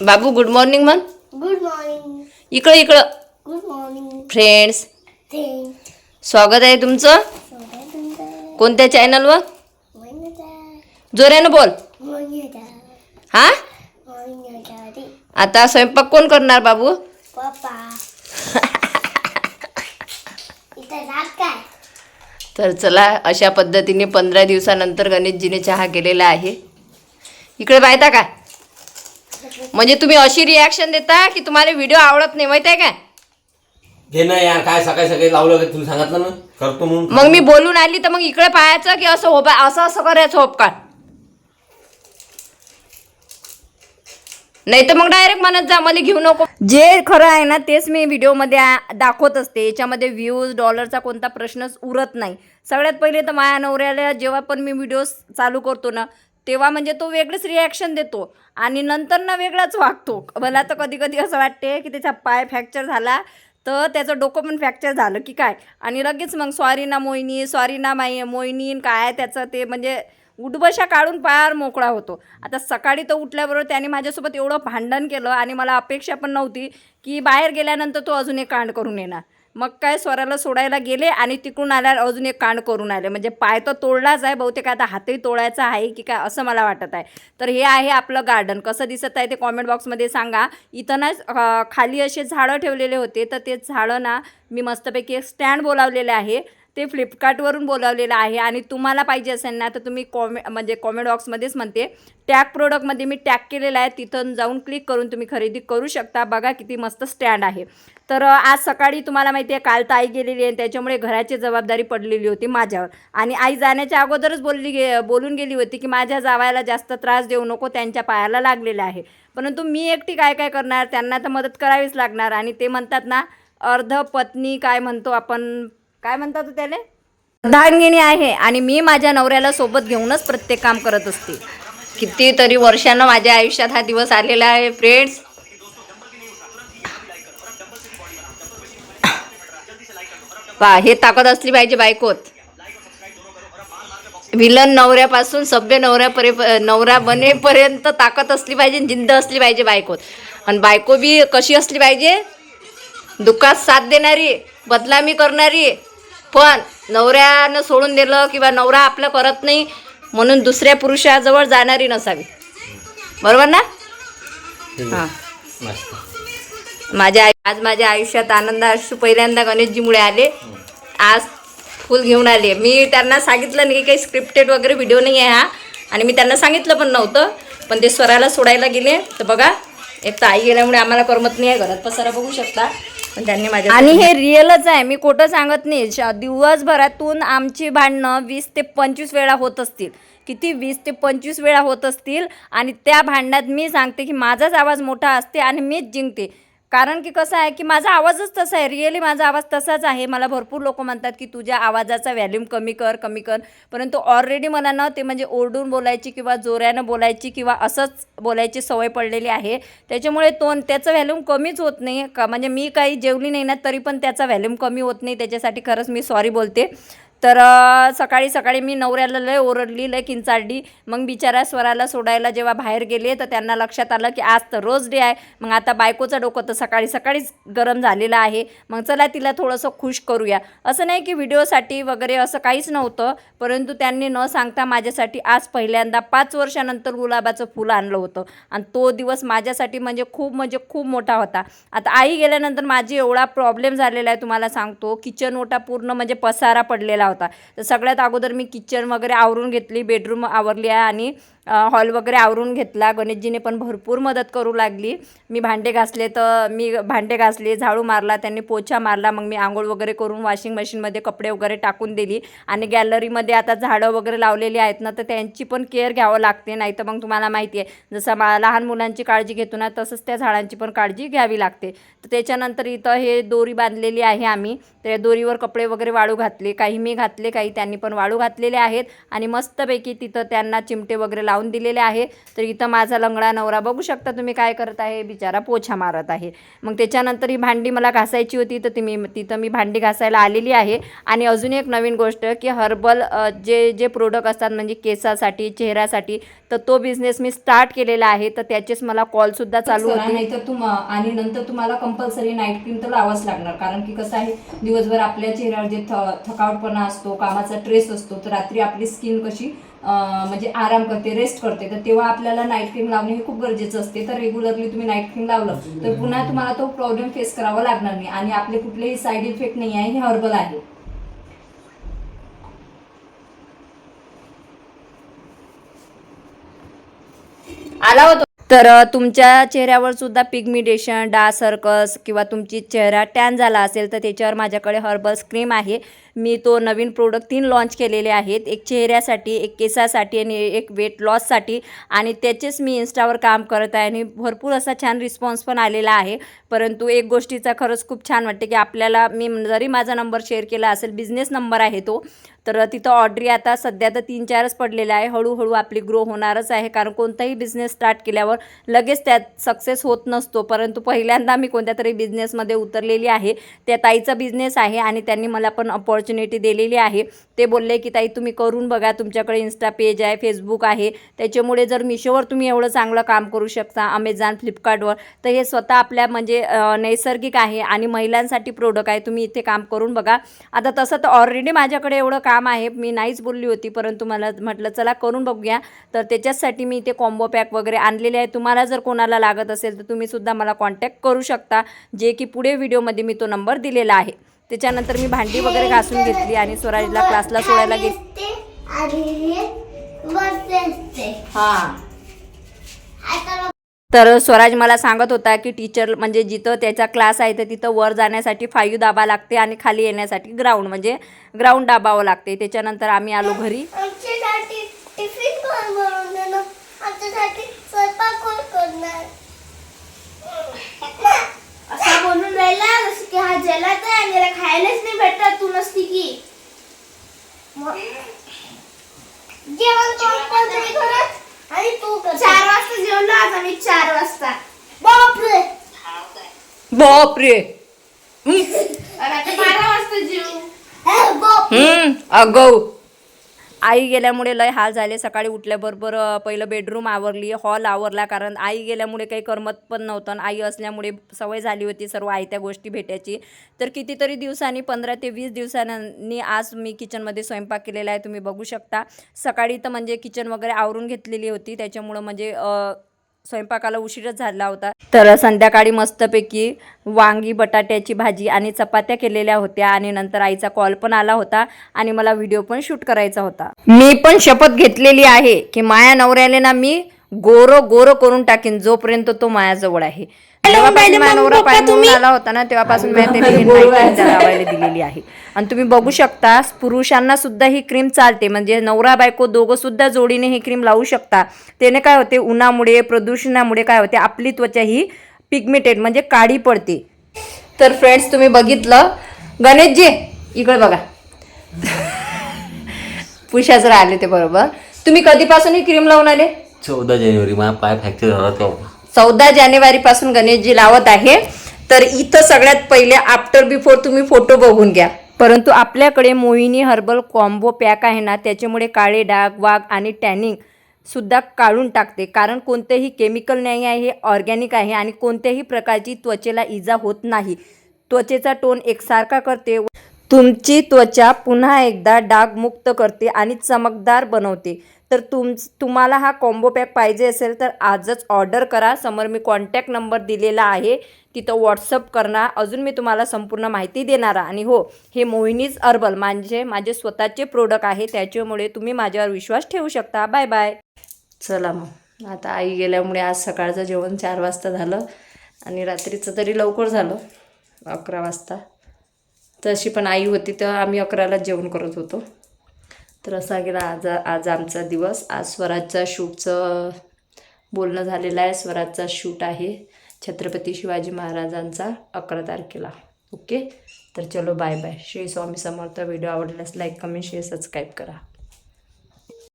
बाबू good morning म्हण good morning इकडं इकडं. गुड मॉर्निंग फ्रेंड्स स्वागत आहे तुमचं. कोणत्या चॅनलवर जोऱ्यानं बोल. हा? आता स्वयंपाक कोण करणार बाबू? तर चला अशा पद्धतीने पंधरा दिवसानंतर गणेशजीने चहा केलेला आहे. इकडे पाहता का? म्हणजे तुम्ही अशी रिॲक्शन देता की तुम्हाला व्हिडिओ आवडत नाही माहीत आहे का घे ना यार काय सकाळी सकाळी लावलं का तुला सांगितलं ना? करतो म्हणून. मग मी बोलून आली तर मग इकडे पाहायचं की असं होप असं असं करायचं होपकार नाही तर मग डायरेक्ट म्हणत जा मला घेऊ नको. जे खरं आहे ना तेच मी व्हिडिओमध्ये दाखवत असते. याच्यामध्ये व्ह्यूज डॉलरचा कोणता प्रश्नच उरत नाही. सगळ्यात पहिले तर माझ्या नवऱ्याला जेव्हा पण मी व्हिडिओ चालू करतो ना तेव्हा म्हणजे तो वेगळंच रिॲक्शन देतो आणि नंतर ना वेगळाच वागतो. मला तर कधी कधी असं वाटते की त्याचा पाय फ्रॅक्चर झाला तर त्याचं डोकं पण फ्रॅक्चर झालं की काय? आणि लगेच मग सॉरी ना मोहिनी सॉरी ना माई मोहिनी काय त्याचं ते म्हणजे उठबशा काढून पार मोकळा होतो. आता सकाळी तर उठल्याबरोबर त्याने माझ्यासोबत एवढं भांडण केलं आणि मला अपेक्षा पण नव्हती की बाहेर गेल्यानंतर तो अजून एक कांड करून येणार. मग काय स्वराला सोडायला गेले आणि तिकडून आल्यावर अजून एक कांड करून आले. म्हणजे पाय तर तोडलाच आहे बहुतेक आता हातही तोडायचा आहे की काय असं मला वाटत आहे. तर हे आहे आपलं गार्डन कसं दिसत आहे ते कॉमेंट बॉक्समध्ये सांगा. इथं ना खाली असे झाडं ठेवलेले होते. तर ते झाडं ना मी मस्तपैकी एक स्टँड बोलावलेले आहे. ते फ्लिपकार्टवरून बोलावलेलं आहे आणि तुम्हाला पाहिजे असेल ना तर तुम्ही कॉमे म्हणजे कॉमेंट बॉक्समध्येच म्हणते. टॅग प्रोडक्टमध्ये मी टॅग केलेला आहे तिथून जाऊन क्लिक करून तुम्ही खरेदी करू शकता. बघा किती मस्त स्टँड आहे. तर आज सकाळी तुम्हाला माहिती आहे काल तर आई गेलेली आहे त्याच्यामुळे घराची जबाबदारी पडलेली होती माझ्यावर. आणि आई जाण्याच्या अगोदरच बोलली गे बोलून गेली होती की माझ्या जावायला जास्त त्रास देऊ नको त्यांच्या पायाला लागलेला आहे. परंतु मी एकटी काय काय करणार? त्यांना तर मदत करावीच लागणार. आणि ते म्हणतात ना अर्ध पत्नी काय म्हणतो आपण काय म्हणतात हो त्याला? अर्धांगिणी आहे आणि मी माझ्या नवऱ्याला सोबत घेऊनच प्रत्येक काम करत असते. कितीतरी वर्षानं माझ्या आयुष्यात हा दिवस आलेला आहे फ्रेंड्स पा हे ताकद असली पाहिजे बायकोत. विलन नवऱ्यापासून सभ्य नवऱ्यापरे नवरा बनेपर्यंत ताकद असली पाहिजे जिंद असली पाहिजे बायकोत. आणि बायको बी कशी असली पाहिजे? दुःखात साथ देणारी बदलामी करणारी पण नवऱ्यानं सोडून दिलं किंवा नवरा आपलं करत नाही म्हणून दुसऱ्या पुरुषाजवळ जाणारी नसावी. बरोबर ना? हां. माझ्या आज माझ्या आयुष्यात आनंद अश्रू पहिल्यांदा गणेशजीमुळे आले. आज फुल घेऊन आले. मी त्यांना सांगितलं नाही की काही स्क्रिप्टेड वगैरे व्हिडिओ नाही आहे हा. आणि मी त्यांना सांगितलं पण नव्हतं. पण ते स्वराला सोडायला गेले. तर बघा एक तर आई गेल्यामुळे आम्हाला करमत नाही आहे. घरात पसारा बघू शकता. पण त्यांनी माझ्या आणि हे रिअलच आहे मी खोटं सांगत नाही. श- दिवसभरातून आमची भांडणं वीस ते पंचवीस वेळा होत असतील. किती? वीस ते पंचवीस वेळा होत असतील. आणि त्या भांडणात मी सांगते की माझाच आवाज मोठा असते आणि मीच जिंकते. कारण की कसं आहे की माझा आवाजच तसा आहे. रिअली माझा आवाज तसाच आहे. मला भरपूर लोक म्हणतात की तुझ्या आवाजाचा व्हॅल्यूम कमी कर कमी कर. परंतु ऑलरेडी मला ना ते म्हणजे ओरडून बोलायची किंवा जोऱ्यानं बोलायची किंवा असंच बोलायची सवय पडलेली आहे. त्याच्यामुळे तो त्याचं व्हॅल्यूम कमीच होत नाही. का म्हणजे मी काही जेवली नाही ना तरी पण त्याचा व्हॅल्यूम कमी होत नाही. त्याच्यासाठी खरंच मी सॉरी बोलते. तर सकाळी सकाळी मी नवऱ्याला लय ओरडली लय किंचाडली मग बिचारा स्वराला सोडायला जेव्हा बाहेर गेले तर त्यांना लक्षात आलं की आज तर रोज डे आहे. मग आता बायकोचं डोकं तर सकाळी सकाळीच गरम झालेलं आहे. मग चला तिला थोडंसं खुश करूया. असं नाही की व्हिडिओसाठी वगैरे असं काहीच नव्हतं परंतु त्यांनी न सांगता माझ्यासाठी आज पहिल्यांदा पाच वर्षानंतर गुलाबाचं फुल आणलं होतं. आणि तो दिवस माझ्यासाठी म्हणजे खूप म्हणजे खूप मोठा होता. आता आई गेल्यानंतर माझी एवढा प्रॉब्लेम झालेला आहे तुम्हाला सांगतो. किचन ओटा पूर्ण म्हणजे पसारा पडलेला होता. तर सगळ्यात अगोदर मी किचन वगैरे आवरून घेतली बेडरूम आवरली आहे आणि हॉल वगैरे आवरून घेतला. गणेशजीने पण भरपूर मदत करू लागली. मी भांडे घासले तर मी भांडे घासले झाडू मारला त्यांनी पोछा मारला. मग मी आंघोळ वगैरे करून वॉशिंग मशीनमध्ये कपडे वगैरे टाकून दिली. आणि गॅलरीमध्ये आता झाडं वगैरे लावलेली आहेत ना तर त्यांची पण केअर घ्यावं लागते. नाही तर मग तुम्हाला माहिती आहे जसं मा लहान मुलांची काळजी घेतो ना तसंच त्या झाडांची पण काळजी घ्यावी लागते. तर त्याच्यानंतर इथं हे दोरी बांधलेली आहे आम्ही. त्या दोरीवर कपडे वगैरे वाळू घातले. काही मी घातले काही त्यांनी पण वाळू घातलेले आहेत. आणि मस्तपैकी तिथं त्यांना चिमटे वगैरे लावून दिलेले आहे. तर इथं माझा लंगडा नवरा बघू शकता तुम्ही काय करत आहे. बिचारा पोछा मारत आहे. मग त्याच्यानंतर ही भांडी मला घासायची होती. तर ती मी तिथं मी भांडी घासायला आलेली आहे. आणि अजून एक नवीन गोष्ट की हर्बल जे जे प्रोडक्ट असतात म्हणजे केसासाठी चेहऱ्यासाठी तर तो बिझनेस मी स्टार्ट केलेला आहे. तर त्याचेच मला कॉलसुद्धा चालू होते नाही तर तुम आणि नंतर तुम्हाला कंपल्सरी नाईट क्रीम तर लावाच लागणार. कारण की कसं आहे दिवसभर आपल्या चेहऱ्यावर जे थ थकावटपणा असतो कामाचा ट्रेस असतो तर रात्री आपली स्किन कशी म्हणजे आराम करते रेस्ट करते. तर तेव्हा आपल्याला नाईट क्रीम लावणे हे खूप गरजेचं असते. तर रेग्युलरली तुम्ही नाईट क्रीम लावलं तर पुन्हा तुम्हाला तो प्रॉब्लेम फेस करावा लागणार नाही. आणि आपले कुठलेही साईड इफेक्ट नाही आहे हे हर्बल आहे. आला होतो. तर तुमच्या चेहऱ्यावर सुद्धा पिगमिडेशन डार्क सर्कल्स किंवा तुमची चेहरा टॅन झाला असेल तर त्याच्यावर माझ्याकडे हर्बल क्रीम आहे. मी तो नवीन प्रोडक्ट तीन लॉन्च केलेले आहेत. एक चेहऱ्यासाठी एक केसासाठी आणि एक वेट लॉससाठी आणि त्याचेच मी इन्स्टावर काम करत आहे आणि भरपूर असा छान रिस्पॉन्स पण आलेला आहे. परंतु एक गोष्टीचा खरंच खूप छान वाटते की आपल्याला मी जरी माझा नंबर शेअर केला असेल बिझनेस नंबर आहे तो तर तिथं ऑर्डरी आता सध्या तर तीन चारच पडलेल्या आहे. हळूहळू आपली ग्रो होणारच आहे कारण कोणताही बिझनेस स्टार्ट केल्यावर लगेच त्यात सक्सेस होत नसतो. परंतु पहिल्यांदा मी कोणत्या तरी बिझनेसमध्ये उतरलेली आहे. त्या ताईचा बिझनेस आहे आणि त्यांनी मला पण अपॉर्च्युनिटी दिलेली आहे. ते बोलले की ताई तुम्ही करून बघा. तुमच्याकडे इन्स्टा पेज आहे फेसबुक आहे. त्याच्यामुळे जर मिशोवर तुम्ही एवढं चांगलं काम करू शकता अमेझॉन फ्लिपकार्टवर तर हे स्वतः आपल्या म्हणजे नैसर्गिक आहे आणि महिलांसाठी प्रोडक्ट आहे. तुम्ही इथे काम करून बघा. आता तसं तर ऑलरेडी माझ्याकडे एवढं काम आहे. मी नाहीच बोलली होती परंतु मला म्हटलं चला करून बघूया. तर त्याच्याचसाठी मी इथे कॉम्बो पॅक वगैरे आणलेले आहे. तुम्हाला जर कोणाला लागत असेल तर तुम्हीसुद्धा मला कॉन्टॅक्ट करू शकता जे की पुढे व्हिडिओमध्ये मी तो नंबर दिलेला आहे. त्याच्यानंतर मी भांडी वगैरे घासून घेतली आणि स्वराजला क्लासला सोडायला गेली. हे तर स्वराज मला सांगत होता की टीचर म्हणजे जिथं त्याचा क्लास आहे तर तिथं वर जाण्यासाठी फाईव्ह दाबा लागते आणि खाली येण्यासाठी ग्राउंड म्हणजे ग्राउंड दाबावं लागते. त्याच्यानंतर आम्ही आलो घरी आमच्यासाठी टिफिन कोण बनवून देणार आमच्यासाठी स्वयंपाक कोण करणार असा बनून राहिला जसं की हा जलात आहे आणि याला खायलाच नाही भेटत तू नसती की जेवण कोण करते घरात आणि तू कर चार वाजता जेवलो आज आम्ही चार वाजता बापरे बापरे. आणि आता बारा वाजता जेवू हे बाप. हम्म अगौ आई गेल्यामुळे लय हाल झाले. सकाळी उठल्याबरोबर पहिलं बेडरूम आवरली हॉल आवरला कारण आई गेल्यामुळे काही करमत पण नव्हतं आणि आई असल्यामुळे सवय झाली होती सर्व आयत्या गोष्टी भेटायची. तर कितीतरी दिवसांनी पंधरा ते वीस दिवसांनी आज मी किचनमध्ये स्वयंपाक केलेला आहे. तुम्ही बघू शकता. सकाळी तर म्हणजे किचन वगैरे आवरून घेतलेली होती. त्याच्यामुळं म्हणजे स्वयंपाकाला उशीरच झाला होता. तर संध्याकाळी मस्तपैकी वांगी बटाट्याची भाजी आणि चपात्या केलेल्या होत्या आणि नंतर आईचा कॉल पण आला होता आणि मला व्हिडिओ पण शूट करायचा होता. मी पण शपथ घेतलेली आहे की माया नवऱ्याने ना मी गोरो गोरो करून टाकीन जोपर्यंत तो मायाजवळ आहे. जेव्हापासून नवरा पाय मोडून आला होता ना तेव्हापासून मी cream लावायला दिलेली आहे. आणि तुम्ही बघू शकता पुरुषांना सुद्धा ही क्रीम चालते. म्हणजे नवरा बायको दोघं सुद्धा जोडीने ही क्रीम लावू शकता. त्याने काय होते? उन्हामुळे प्रदूषणामुळे काय होते? आपली त्वचा ही पिगमेटेड म्हणजे काळी पडते. तर फ्रेंड्स तुम्ही बघितलं? गणेशजी इकडे बघा. पुषाच राहिले ते बरोबर. तुम्ही कधीपासून ही क्रीम लावून आले? चौदा जानेवारी माझा पाय फ्रॅक्चर झाला तेव्हा. चौदा जानेवारीपासून गणेशजी लावत आहे. तर इथं सगळ्यात पहिले आफ्टर बिफोर तुम्ही फोटो बघून घ्या. परंतु आपल्याकडे मोहिनी हर्बल कॉम्बो पॅक आहे ना त्याच्यामुळे काळे डाग वाघ आणि टॅनिंग सुद्धा काढून टाकते. कारण कोणतेही केमिकल नाही आहे हे ऑर्गॅनिक आहे आणि कोणत्याही प्रकारची त्वचेला इजा होत नाही. त्वचेचा टोन एकसारखा करते. तुमची त्वचा पुन्हा एकदा डागमुक्त करते आणि चमकदार बनवते. तर तुम तुम्हाला हा कॉम्बो पॅक पाहिजे असेल तर आजच ऑर्डर करा. समोर मी कॉन्टॅक्ट नंबर दिलेला आहे. तिथं व्हॉट्सअप करणार. अजून मी तुम्हाला संपूर्ण माहिती देणार आणि हो हे मोहिनीज अर्बल म्हणजे माझे स्वतःचे प्रोडक्ट आहे. त्याच्यामुळे तुम्ही माझ्यावर विश्वास ठेवू शकता. बाय बाय चला मग. आता आई गेल्यामुळे आज सकाळचं जेवण चार वाजता झालं. आणि रात्रीचं तरी लवकर झालं. अकरा वाजता. तशी पण आई होती तर आम्ही अकराला जेवण करत होतो. तर असा गेला आज आज आमचा दिवस. आज स्वराजचा शूटचं बोलणं झालेलं आहे. स्वराजचा शूट आहे छत्रपती शिवाजी महाराजांचा अकरा तारखेला. ओके? तर चलो bye bye Shri Swami Samarth. Video आवडल्यास लाईक कमेंट शेअर सबस्क्राईब करा.